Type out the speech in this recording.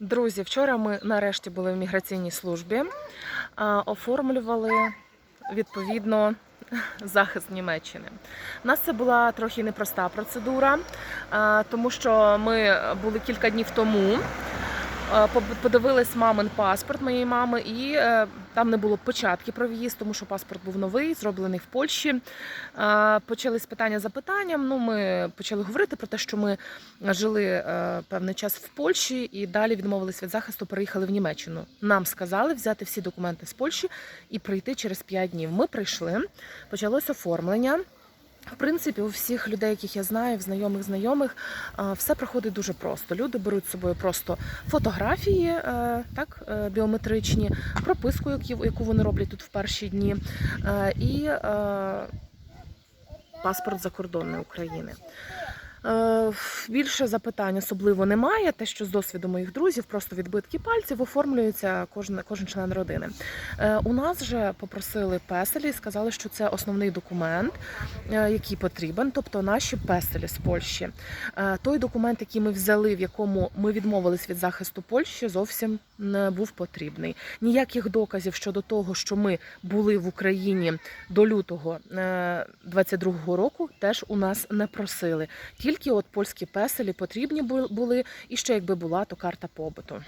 Друзі, вчора ми нарешті були в міграційній службі, оформлювали відповідно захист Німеччини. У нас це була трохи непроста процедура, тому що ми були кілька днів тому. А, поб- мамин паспорт моєї мами, і е, там не було початки про в'їзд, тому що паспорт був новий, зроблений в Польщі. А, Почались питання за питанням. Ну, ми почали говорити про те, що ми жили е, певний час в Польщі і далі відмовились від захисту, переїхали в Німеччину. Нам сказали взяти всі документи з Польщі і прийти через 5 днів. Ми прийшли, почалось оформлення. В принципі, у всіх людей, яких я знаю, в знайомих знайомих, е, все проходить дуже просто. Люди беруть з собою просто фотографії, е, так е, біометричні, прописку, яку вони роблять тут в перші дні, і паспорт закордонної України. Е, Більше запитань особливо немає. Те, що з досвіду моїх друзів, просто відбитки пальців оформлюється кожен, кожен член родини. Е, У нас же попросили песелі і сказали, що це основний документ, е, який потрібен, тобто наші песелі з Польщі. Той документ, який ми взяли, в якому ми відмовились від захисту Польщі, зовсім не був потрібний. Ніяких доказів щодо того, що ми були в Україні до лютого 22-го року, теж у нас не просили. Тільки от польські песелі потрібні були, і ще якби була, то карта побуту.